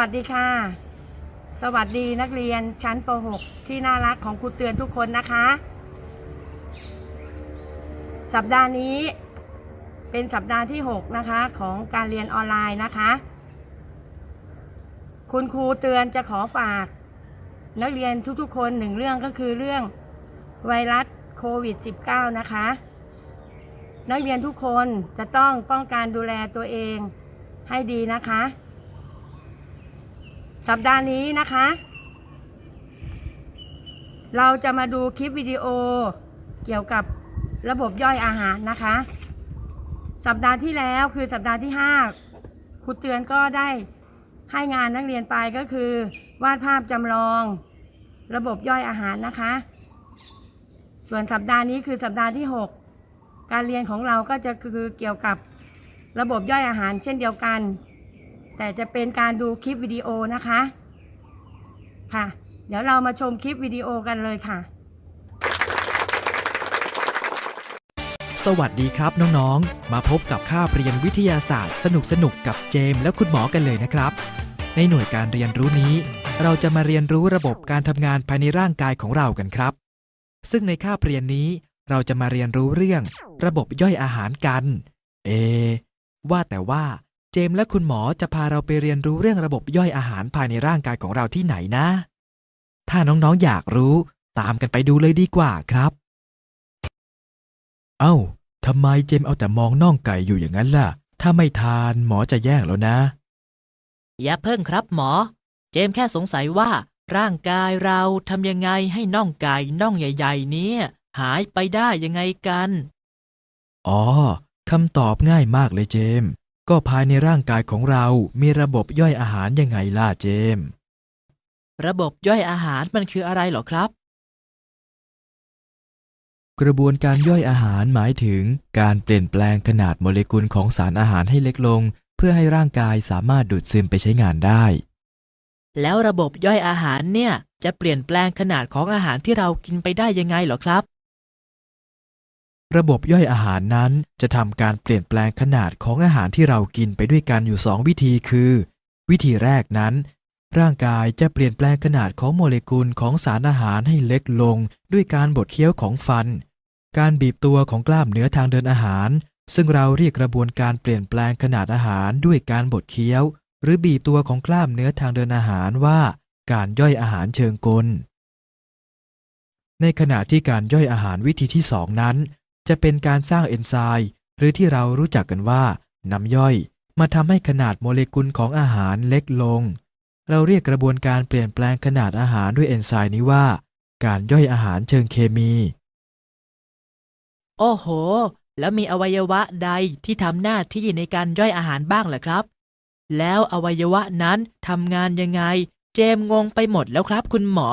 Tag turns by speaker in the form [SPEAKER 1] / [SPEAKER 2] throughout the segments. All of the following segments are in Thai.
[SPEAKER 1] วัสดีค่ะ สวัสดีนักเรียนชั้นป .6 ที่น่ารักของครูเตือนทุกคนนะคะ สัปดาห์นี้เป็นสัปดาห์ที่ 6 นะคะ ของการเรียนออนไลน์นะคะ คุณครูเตือนจะขอฝาก นักเรียนทุกๆ คนหนึ่งเรื่องก็คือเรื่องไวรัสโควิด -19 นะคะ นักเรียนทุกคนจะต้องป้องกันดูแลตัวเองให้ดีนะคะ สัปดาห์นี้นะคะ เราจะมาดูคลิปวิดีโอเกี่ยวกับระบบย่อยอาหารนะคะ สัปดาห์ที่แล้วคือสัปดาห์ที่5ครูเตือนก็ได้ให้งานนักเรียนไปก็คือ วาดภาพจำลอง ระบบย่อยอาหารนะคะ ส่วนสัปดาห์นี้คือสัปดาห์ที่ 6 การเรียนของเราก็จะคือเกี่ยวกับระบบย่อยอาหารเช่นเดียวกัน แต่จะเป็นการดูคลิปวิดีโอนะคะค่ะ เดี๋ยวเรามาชมคลิปวิดีโอกันเลยค่ะ
[SPEAKER 2] สวัสดีครับน้องๆ มาพบกับคาเรียนวิทยาศาสตร์ สนุกๆกกับเจมส์และคุณหมอกันเลยนะครับ ในหน่วยการเรียนรู้นี้ เราจะมาเรียนรู้ระบบการทำงานภายในร่างกายของเรากันครับ ซึ่งในคาเรียนนี้เราจะมาเรียนรู้เรื่อง ระบบย่อยอาหารกัน เอ ว่าแต่ว่า เจมส์และคุณหมอจะพาเราไปเรียนรู้เรื่องระบบย่อยอาหารภายในร่างกายของเราที่ไหนนะ ถ้าน้องๆอยากรู้ ตามกันไปดูเลยดีกว่าครับ เอ้าทำไมเจมเอาแต่มองน่องไก่อยู่อย่างนั้นล่ะ ถ้าไม่ทานหมอจะแย่งแล้วนะ
[SPEAKER 3] อย่าเพิ่งครับหมอ เจมส์แค่สงสัยว่า ร่างกายเราทำยังไงให้น่องไก่น่องใหญ่ ๆ เนี้หายไปได้ยังไงกัน
[SPEAKER 2] อ๋อคำตอบง่ายมากเลยเจม ก็ภายในร่างกายของเรามีระบบย่อยอาหารยังไงล่ะเจม
[SPEAKER 3] ระบบย่อยอาหารมันคืออะไรเหรอครับ
[SPEAKER 2] กระบวนการย่อยอาหารหมายถึง การเปลี่ยนแปลงขนาดโมเลกุลของสารอาหารให้เล็กลง เพื่อให้ร่างกายสามารถดูดซึมไปใช้งานได้
[SPEAKER 3] แล้วระบบย่อยอาหารเนี่ย จะเปลี่ยนแปลงขนาดของอาหารที่เรากินไปได้ยังไงเหรอครับ
[SPEAKER 2] ระบบย่อยอาหารนั้นจะทำการเปลี่ยนแปลงขนาดของอาหารที่เรากินไปด้วยกันอยู่สองวิธีคือ วิธีแรกนั้น ร่างกายจะเปลี่ยนแปลงขนาดของโมเลกุลของสารอาหารให้เล็กลง ด้วยการบดเคี้ยวของฟัน การบีบตัวของกล้ามเนื้อทางเดินอาหาร ซึ่งเราเรียกกระบวนการเปลี่ยนแปลงขนาดอาหารด้วยการบดเคี้ยว หรือบีบตัวของกล้ามเนื้อทางเดินอาหารว่า การย่อยอาหารเชิงกล ในขณะที่การย่อยอาหารวิธีที่สองนั้น จะเป็นการสร้างเอนไซม์หรือที่เรารู้จักกันว่าน้ำย่อย มาทำให้ขนาดโมเลกุลของอาหารเล็กลง เราเรียกกระบวนการเปลี่ยนแปลงขนาดอาหารด้วยเอนไซม์นี้ว่า การย่อยอาหารเชิงเคมี
[SPEAKER 3] โอ้โห แล้วมีอวัยวะใดที่ทำหน้าที่ในการย่อยอาหารบ้างเหรอครับ แล้วอวัยวะนั้นทำงานยังไง เจมส์งงไปหมดแล้วครับคุณหมอ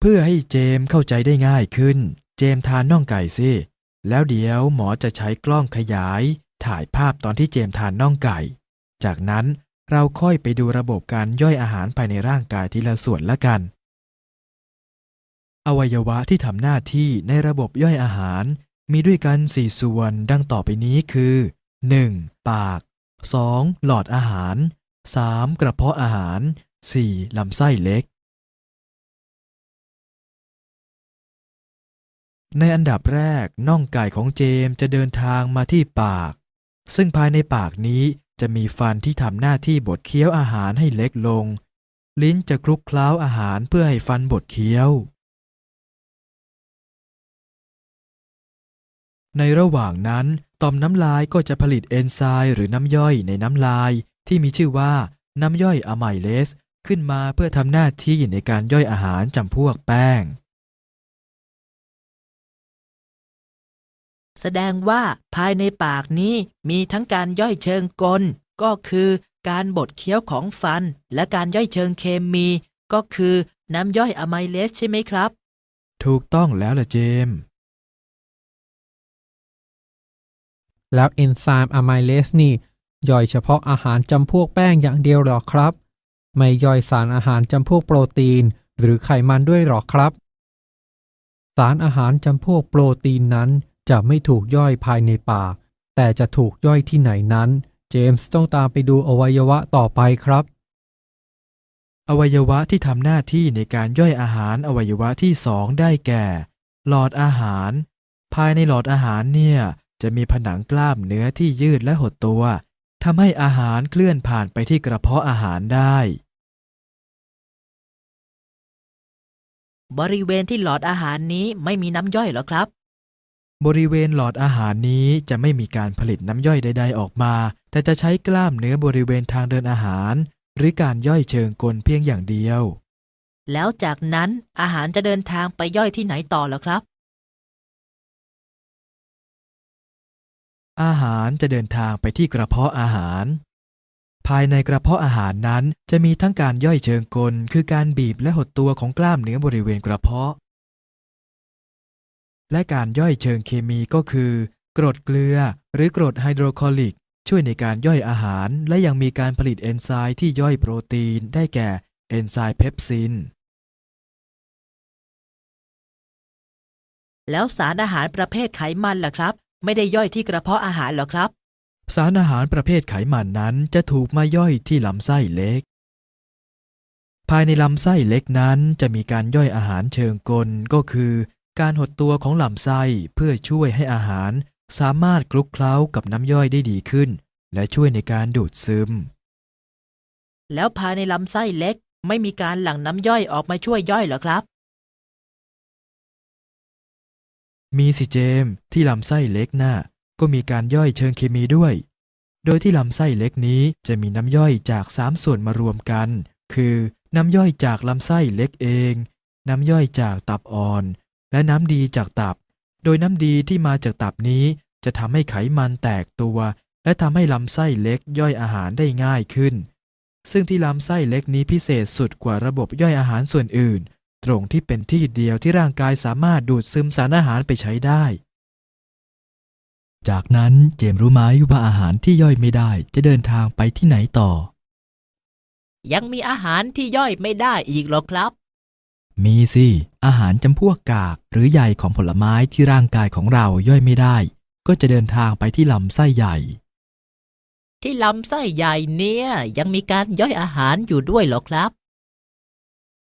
[SPEAKER 2] เพื่อให้เจมเข้าใจได้ง่ายขึ้น เจมทานน่องไก่สิแล้วเดี๋ยวหมอจะใช้กล้องขยาย ถ่ายภาพตอนที่เจมทานน่องไก่ จากนั้นเราค่อยไปดูระบบการย่อยอาหารภายในร่างกายทีละส่วนละกัน อวัยวะที่ทำหน้าที่ในระบบย่อยอาหาร มีด้วยกัน 4 ส่วนดังต่อไปนี้คือ 1. ปาก 2. หลอดอาหาร 3. กระเพาะอาหาร 4. ลำไส้เล็ก ในอันดับแรกน่องไก่ของเจมส์จะเดินทางมาที่ปาก ซึ่งภายในปากนี้จะมีฟันที่ทำหน้าที่บดเคี้ยวอาหารให้เล็กลง ลิ้นจะคลุกเคล้าอาหารเพื่อให้ฟันบดเคี้ยว ในระหว่างนั้นต่อมน้ำลายก็จะผลิตเอนไซม์หรือน้ำย่อยในน้ำลาย ที่มีชื่อว่าน้ำย่อยอะไมเลสขึ้นมาเพื่อทำหน้าที่ในการย่อยอาหารจำพวกแป้ง
[SPEAKER 3] แสดงว่าภายในปากนี้มีทั้งการย่อยเชิงกล ก็คือการบดเคี้ยวของฟัน และการย่อยเชิงเคมี ก็คือน้ำย่อยอะไมเลสใช่ไหมครับ
[SPEAKER 2] ถูกต้องแล้วล่ะเจมส์
[SPEAKER 4] แล้วเอนไซม์อะไมเลสนี่ ย่อยเฉพาะอาหารจำพวกแป้งอย่างเดียวหรอครับ ไม่ย่อยสารอาหารจำพวกโปรตีน หรือไขมันด้วยหรอครับ สารอาหารจำพวกโปรตีนนั้น จะไม่ถูกย่อยภายในปาก แต่จะถูกย่อยที่ไหนนั้น เจมส์ต้องตามไปดูอวัยวะต่อไปครับ
[SPEAKER 2] อวัยวะที่ทำหน้าที่ในการย่อยอาหารอวัยวะที่สองได้แก่ หลอดอาหาร ภายในหลอดอาหารเนี่ยจะมีผนังกล้ามเนื้อที่ยืดและหดตัวทำให้อาหารเคลื่อนผ่านไปที่กระเพาะอาหารได้
[SPEAKER 3] บริเวณที่หลอดอาหารนี้ไม่มีน้ำย่อยเหรอครับ
[SPEAKER 2] บริเวณหลอดอาหารนี้จะไม่มีการผลิตน้ำย่อยใด ๆ ออกมา แต่จะใช้กล้ามเนื้อบริเวณทางเดินอาหาร หรือการย่อยเชิงกลเพียงอย่างเดียว
[SPEAKER 3] แล้วจากนั้นอาหารจะเดินทางไปย่อยที่ไหนต่อเหรอครับ
[SPEAKER 2] อาหารจะเดินทางไปที่กระเพาะอาหาร ภายในกระเพาะอาหารนั้นจะมีทั้งการย่อยเชิงกล คือการบีบและหดตัวของกล้ามเนื้อบริเวณกระเพาะ และการย่อยเชิงเคมีก็คือกรดเกลือ หรือกรดไฮโดรคลอริก ช่วยในการย่อยอาหาร และยังมีการผลิตเอนไซม์ที่ย่อยโปรตีน ได้แก่เอนไซม์เพปซิน
[SPEAKER 3] แล้วสารอาหารประเภทไขมันล่ะครับ ไม่ได้ย่อยที่กระเพาะอาหารเหรอครับ
[SPEAKER 2] สารอาหารประเภทไขมันนั้นจะถูกมาย่อยที่ลำไส้เล็ก ภายในลำไส้เล็กนั้นจะมีการย่อยอาหารเชิงกลก็คือ การหดตัวของลำไส้เพื่อช่วยให้อาหาร สามารถคลุกเคล้ากับน้ำย่อยได้ดีขึ้น และช่วยในการดูดซึม
[SPEAKER 3] แล้วภายในลำไส้เล็กไม่มีการหลั่งน้ำย่อยออกมาช่วยย่อยเหรอครับ
[SPEAKER 2] มีสิเจมส์ที่ลำไส้เล็กน่ะก็มีการย่อยเชิงเคมีด้วย โดยที่ลำไส้เล็กนี้จะมีน้ำย่อยจากสามส่วนมารวมกัน คือน้ำย่อยจากลำไส้เล็กเอง น้ำย่อยจากตับอ่อน และน้ำดีจากตับ โดยน้ำดีที่มาจากตับนี้จะทำให้ไขมันแตกตัว และทำให้ลำไส้เล็กย่อยอาหารได้ง่ายขึ้น ซึ่งที่ลำไส้เล็กนี้พิเศษสุดกว่าระบบย่อยอาหารส่วนอื่น ตรงที่เป็นที่เดียวที่ร่างกายสามารถดูดซึมสารอาหารไปใช้ได้ จากนั้นเจมรู้ไหมว่าอาหารที่ย่อยไม่ได้จะเดินทางไปที่ไหนต่อ
[SPEAKER 3] ยังมีอาหารที่ย่อยไม่ได้อีกหรอครับ
[SPEAKER 2] มีสิ อาหารจำพวกกาก หรือใยของผลไม้ที่ร่างกายของเราย่อยไม่ได้ ก็จะเดินทางไปที่ลำไส้ใหญ่
[SPEAKER 3] ที่ลำไส้ใหญ่เนี่ยยังมีการย่อยอาหารอยู่ด้วยเหรอครับ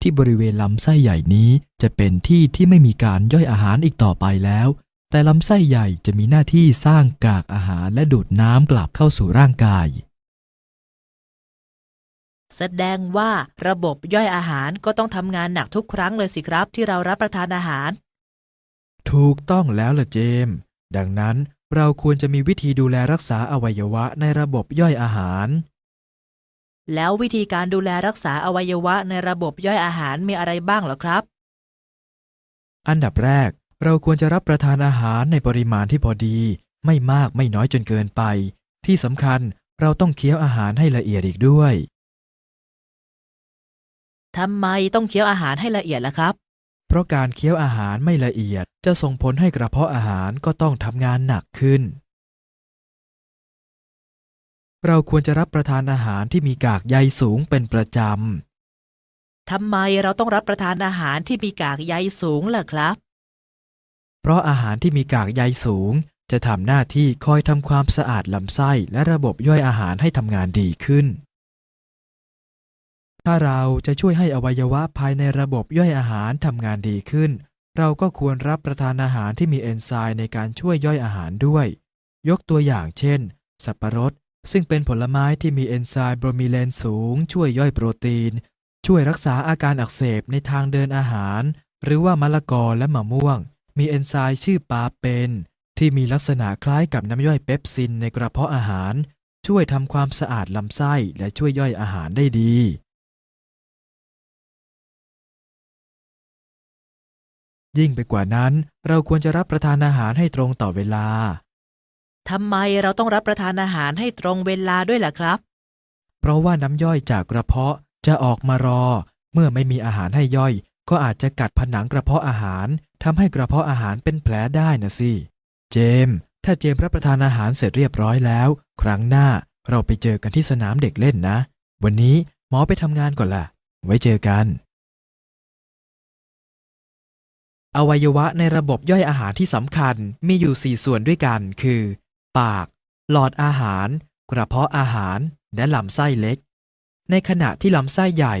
[SPEAKER 2] ที่บริเวณลำไส้ใหญ่นี้จะเป็นที่ที่ไม่มีการย่อยอาหารอีกต่อไปแล้ว แต่ลำไส้ใหญ่จะมีหน้าที่สร้างกากอาหารและดูดน้ำกลับเข้าสู่ร่างกาย
[SPEAKER 3] แสดงว่าระบบย่อยอาหารก็ต้องทำงานหนักทุกครั้งเลยสิครับที่เรารับประทานอาหาร
[SPEAKER 2] ถูกต้องแล้วล่ะเจมส์ดังนั้นเราควรจะมีวิธีดูแลรักษาอวัยวะในระบบย่อยอาหาร
[SPEAKER 3] แล้ววิธีการดูแลรักษาอวัยวะในระบบย่อยอาหารมีอะไรบ้างเหรอครับ
[SPEAKER 2] อันดับแรก เราควรจะรับประทานอาหารในปริมาณที่พอดี ไม่มากไม่น้อยจนเกินไป ที่สำคัญเราต้องเคี้ยวอาหารให้ละเอียดอีกด้วย
[SPEAKER 3] ทำไมต้องเคี้ยวอาหารให้ละเอียดล่ะครับ
[SPEAKER 2] เพราะการเคี้ยวอาหารไม่ละเอียด จะส่งผลให้กระเพาะอาหารก็ต้องทำงานหนักขึ้น เราควรจะรับประทานอาหารที่มีกากใยสูงเป็นประจำ
[SPEAKER 3] ทำไมเราต้องรับประทานอาหารที่มีกากใยสูงล่ะครับ
[SPEAKER 2] เพราะอาหารที่มีกากใยสูง จะทำหน้าที่คอยทำความสะอาดลำไส้และระบบย่อยอาหารให้ทำงานดีขึ้น ถ้าเราจะช่วยให้อวัยวะภายในระบบย่อยอาหารทำงานดีขึ้น เราก็ควรรับประทานอาหารที่มีเอนไซม์ในการช่วยย่อยอาหารด้วย ยกตัวอย่างเช่น สับปะรด ซึ่งเป็นผลไม้ที่มีเอนไซม์โบรมิเลนสูง ช่วยย่อยโปรตีน ช่วยรักษาอาการอักเสบในทางเดินอาหาร หรือว่ามะละกอและมะม่วง มีเอนไซม์ชื่อปาเปนที่มีลักษณะคล้ายกับน้ำย่อยเปปซินในกระเพาะอาหาร ช่วยทำความสะอาดลำไส้และช่วยย่อยอาหารได้ดี ยิ่งไปกว่านั้น เราควรจะรับประทานอาหารให้ตรงต่อเวลา
[SPEAKER 3] ทำไมเราต้องรับประทานอาหารให้ตรงเวลาด้วยล่ะครับ
[SPEAKER 2] เพราะว่าน้ำย่อยจากกระเพาะจะออกมารอ เมื่อไม่มีอาหารให้ย่อย ก็อาจจะกัดผนังกระเพาะอาหารทำให้กระเพาะอาหารเป็นแผลได้นะสิ เจมส์ถ้าเจมส์รับประทานอาหารเสร็จเรียบร้อยแล้ว ครั้งหน้าเราไปเจอกันที่สนามเด็กเล่นนะ วันนี้หมอไปทำงานก่อนล่ะ ไว้เจอกัน อวัยวะในระบบย่อยอาหารที่สำคัญมีอยู่ 4 ส่วนด้วยกัน คือ ปาก หลอดอาหาร กระเพาะอาหาร และลำไส้เล็ก ในขณะที่ลำไส้ใหญ่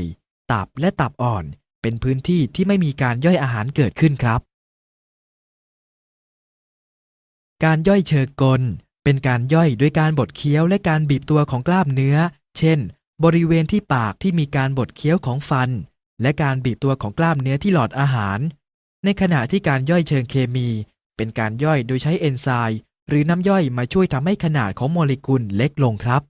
[SPEAKER 2] ตับและตับอ่อนเป็นพื้นที่ที่ไม่มีการย่อยอาหารเกิดขึ้นครับ การย่อยเชิงกล เป็นการย่อยด้วยการบดเคี้ยวและการบีบตัวของกล้ามเนื้อ เช่น บริเวณที่ปากที่มีการบดเคี้ยวของฟัน และการบีบตัวของกล้ามเนื้อที่หลอดอาหาร ในขณะที่การย่อยเชิงเคมี เป็นการย่อยโดยใช้เอนไซม์หรือน้ำย่อยมาช่วยทำให้ขนาดของโมเลกุลเล็กลงครับ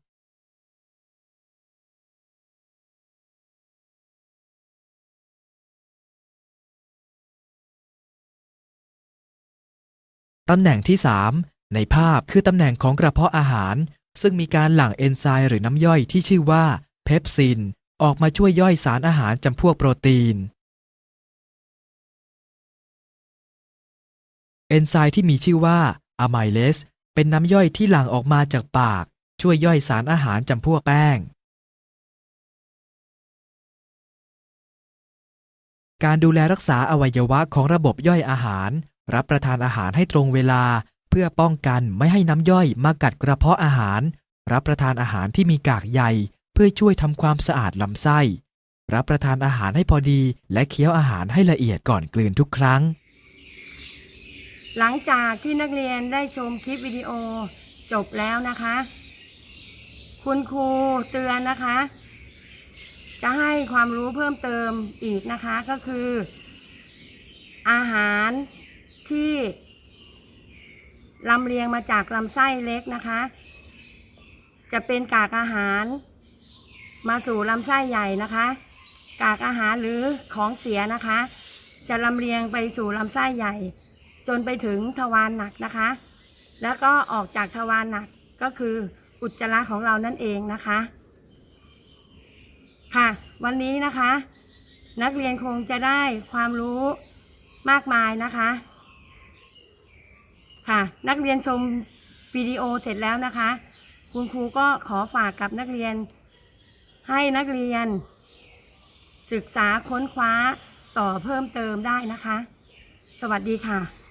[SPEAKER 2] ตำแหน่งที่ 3 ในภาพคือตำแหน่งของกระเพาะอาหาร ซึ่งมีการหลั่งเอนไซม์หรือน้ำย่อยที่ชื่อว่าเพปซินออกมาช่วยย่อยสารอาหารจำพวกโปรตีน เอนไซม์ที่มีชื่อว่าอะไมเลสเป็นน้ำย่อยที่หลั่งออกมาจากปาก ช่วยย่อยสารอาหารจำพวกแป้ง การดูแลรักษาอวัยวะของระบบย่อยอาหาร รับประทานอาหารให้ตรงเวลา เพื่อป้องกันไม่ให้น้ำย่อยมากัดกระเพาะอาหาร รับประทานอาหารที่มีกากใยเพื่อช่วยทำความสะอาดลำไส้ รับประทานอาหารให้พอดี และเคี้ยวอาหารให้ละเอียดก่อนกลืนทุกครั้ง
[SPEAKER 1] หลังจากที่นักเรียนได้ชมคลิปวิดีโอจบแล้วนะคะ คุณครูเตือนนะคะ จะให้ความรู้เพิ่มเติมอีกนะคะก็คือ อาหารที่ลำเลียงมาจากลำไส้เล็กนะคะ จะเป็นกากอาหาร มาสู่ลำไส้ใหญ่นะคะ กากอาหารหรือของเสียนะคะ จะลำเลียงไปสู่ลำไส้ใหญ่ จนไปถึงทวารหนักนะคะ แล้วก็ออกจากทวารหนักก็คืออุจจาระของเรานั่นเองนะคะ ค่ะ วันนี้นะคะ นักเรียนคงจะได้ความรู้มากมายนะคะ ค่ะ นักเรียนชมวิดีโอเสร็จแล้วนะคะ คุณครูก็ขอฝากกับนักเรียน ให้นักเรียน ศึกษาค้นคว้าต่อเพิ่มเติมได้นะคะ สวัสดีค่ะ